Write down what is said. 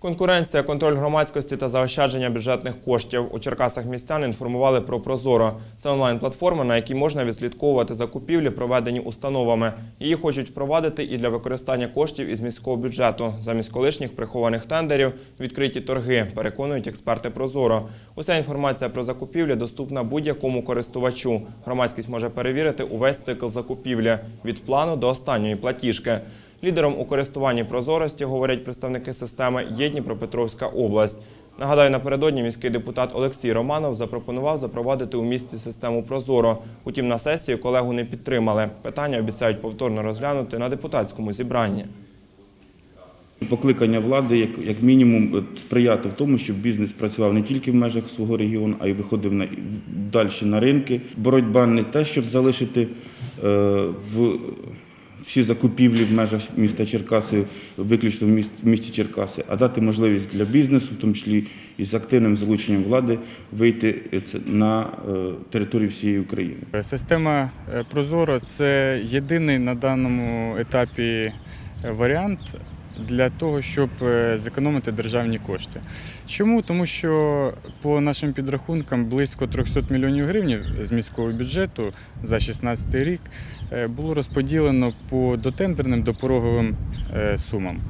Конкуренція, контроль громадськості та заощадження бюджетних коштів. У Черкасах містян інформували про Прозоро. Це онлайн-платформа, на якій можна відслідковувати закупівлі, проведені установами. Її хочуть впровадити і для використання коштів із міського бюджету. Замість колишніх прихованих тендерів відкриті торги, переконують експерти Прозоро. Уся інформація про закупівлі доступна будь-якому користувачу. Громадськість може перевірити увесь цикл закупівлі від плану до останньої платіжки. Лідером у користуванні прозорості, говорять представники системи, є Дніпропетровська область. Нагадаю, напередодні міський депутат Олексій Романов запропонував запровадити у місті систему Прозоро. Утім, на сесії колегу не підтримали. Питання обіцяють повторно розглянути на депутатському зібранні. Покликання влади, як, мінімум, сприяти в тому, щоб бізнес працював не тільки в межах свого регіону, а й виходив на далі на ринки. Боротьба не те, щоб залишити е, в всі закупівлі в межах міста Черкаси, виключно в міст- місті Черкаси, а дати можливість для бізнесу, в тому числі і з активним залученням влади, вийти е, на е, територію всієї України. Система е, Прозоро це єдиний на даному етапі варіант для того, щоб е, зекономити державні кошти. Чому? Тому що по нашим підрахункам близько 300 мільйонів гривень з міського бюджету за 2016 рік е, було розподілено по дотендерним допороговим е, сумам.